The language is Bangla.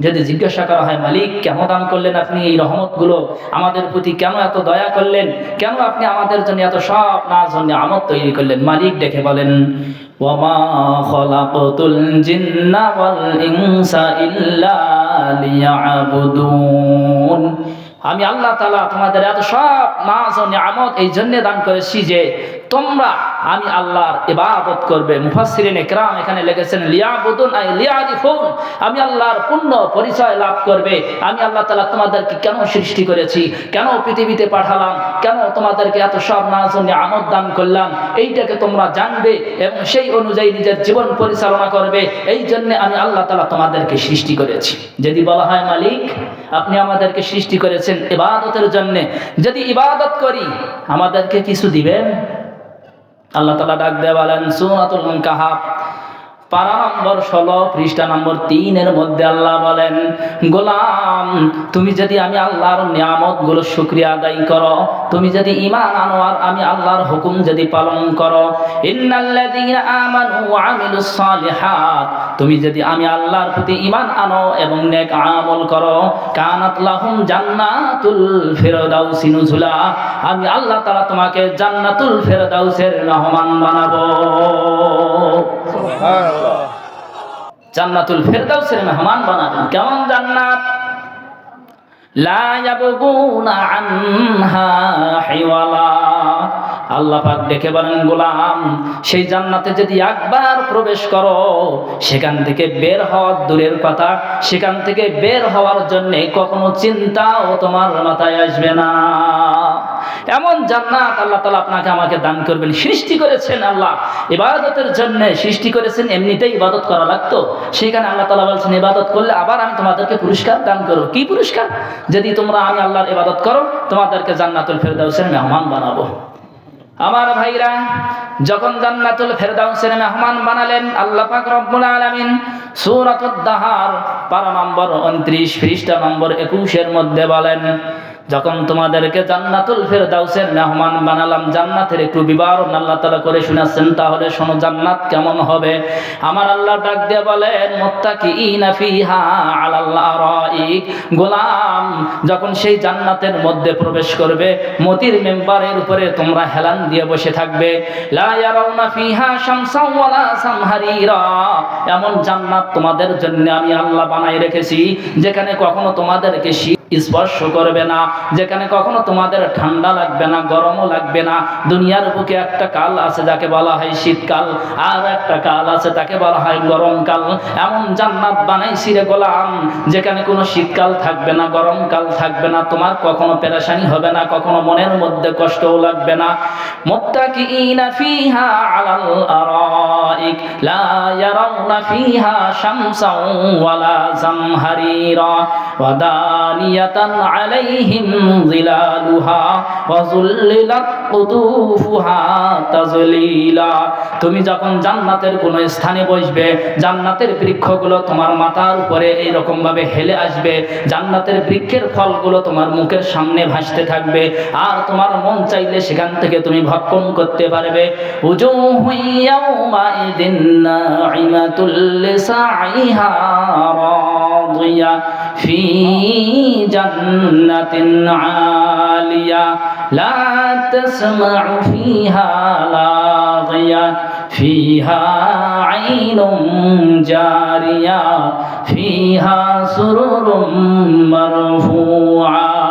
যদি জিজ্ঞাসা করা হয়, মালিক কেন দান করলেন আপনি এই রহমতগুলো? আমাদের প্রতি কেন এত দয়া করলেন? কেন আপনি আমাদের জন্য এত সব না জন্য আমত তৈরি করলেন? মালিক ডেকে বলেন আমি আল্লাহ তালা তোমাদের এত সব নাজ ও নিয়ামত এই জন্য দান করেছি যে তোমরা আমি আল্লাহর ইবাদত করবে। মুফাসসিরিন ইকরাম এখানে লিখেছেন, লিয়াবুদুন আই লিয়ারিফুন আমি আল্লাহর পূর্ণ পরিচয় লাভ করবে। আমি আল্লাহ তাআলা তোমাদেরকে কেন সৃষ্টি করেছি? কেন পৃথিবীতে পাঠালাম? কেন তোমাদেরকে এত সব নাজ ও নিয়ামত দান করলাম? এইটাকে তোমরা জানবে এবং সেই অনুযায়ী নিজের জীবন পরিচালনা করবে। এই জন্য আমি আল্লাহ তাআলা তোমাদেরকে সৃষ্টি করেছি। যদি বলা হয়, মালিক, আপনি আমাদেরকে সৃষ্টি করেছেন ইবাদতের জন্য। যদি ইবাদত করি, আমাদেরকে কিছু দিবেন? আল্লাহ তালা ডাক দেয় বলেন সুরাতুল কাহাব পারা নম্বর ষোলো, পৃষ্ঠা নম্বর তিনের মধ্যে আল্লাহ বলেন, গোলাম, তুমি যদি আমি আল্লাহর নিয়ামতগুলো শুক্রিয়া আদায় করো, তুমি যদি ইমান আনো আর আমি আল্লাহর হুকুম যদি পালন করো তুমি যদি আমি আল্লাহর প্রতি ইমান আনো এবং নেক আমল করো, কানাত লাহুম জান্নাতুল ফিরদাউসি নুজুলা, আমি আল্লাহ তাআলা তোমাকে জান্নাতুল ফিরদাউসের মেহমান বানাবো। জান্নাতুল ফেরদাউসের মেহমান বানাবেন। কেমন জান্নাত? আল্লাহ পাক দেখে বলেন, গোলাম, সেই জান্নাতে যদি একবার প্রবেশ করো, সেখান থেকে বের হওয়ার দূরের কথা, সেখান থেকে বের হওয়ার জন্য কখনো চিন্তাও তোমার মাথায় আসবে না। এমন জান্নাত আল্লাহ তালা আপনাকে আমাকে দান করবেন। সৃষ্টি করেছেন আল্লাহ। ইবাদতের জন্য সৃষ্টি করেছেন, এমনিতেই ইবাদত করা লাগতো। সেখানে আল্লাহ তালা বলছেন, ইবাদত করলে আবার আমি তোমাদেরকে পুরস্কার দান করব। কি পুরস্কার? যদি তোমরা আমি আল্লাহর ইবাদত করো, তোমাদেরকে জান্নাতুল ফেরদাউসের মেহমান বানাবো। আমার ভাইরা, যখন জান্নাতুল ফেরদাউসের মেহমান বানালেন, আল্লাহ পাক রব্বুল আলামিন সূরাতুদ দাহার পারা নম্বর 29 পৃষ্ঠা নম্বর 21 এর মধ্যে বলেন যখন তোমাদেরকে জান্নাতুল ফেরদাউসের মেহমান বানালাম, জান্নাতের একটু বিবরণ আল্লাহ তাআলা করে শোনাচ্ছেন, তাহলে শোনো জান্নাত কেমন হবে? আমার আল্লাহ ডাক দিয়ে বলেন মুত্তাকিইনা ফিহা আলাল আরাইক গোলাম যখন সেই জান্নাতের মধ্যে প্রবেশ করবে, মতির মেম্বারের উপরে তোমরা হেলান দিয়ে বসে থাকবে। লা ইয়ারাউনা ফিহা শামসাও ওয়ালা সামহারিরা। এমন জান্নাত তোমাদের জন্য আমি আল্লাহ বানাই রেখেছি, যেখানে কখনো তোমাদেরকে শীত স্পর্শ করবে না। যেখানে কখনো তোমাদের ঠান্ডা লাগবে না, গরমও লাগবে না। দুনিয়ার বুকে একটা কাল আছে যাকে বলা হয় শীতকাল, আর একটা কাল আছে তাকে বলা হয় গরমকাল। এমন জান্নাত বানাইছি রে গোলাম, যেখানে কোনো শীতকাল থাকবে না, গরমকাল থাকবে না। তোমার কখনো পেরেশানি হবে না, কখনো মনের মধ্যে কষ্টও লাগবে না। মুত্তাকিইনা ফিহা আলাল আরাইক, লা ইয়ারাউনা ফিহা শামসাও ওয়ালা জামহারিরা। ওয়াদানিয়াতান আলাইহিম যিলালুহা ওয়াযুল্লিলাত কুতুফুহা তাজলিলা। তুমি যখন জান্নাতের কোনো স্থানে বসবে, জান্নাতের বৃক্ষগুলো তোমার মাথার উপরে এই রকম ভাবে হেলে আসবে, জান্নাতের বৃক্ষের ফলগুলো তোমার মুখের সামনে ভাসতে থাকবে, আর তোমার মন চাইলে সেখান থেকে তুমি ভক্ষণ করতে পারবে। রাদিয়া। ফি جنة عالية لا تسمع فيها لاغية فيها عين جارية فيها سرر مرفوعة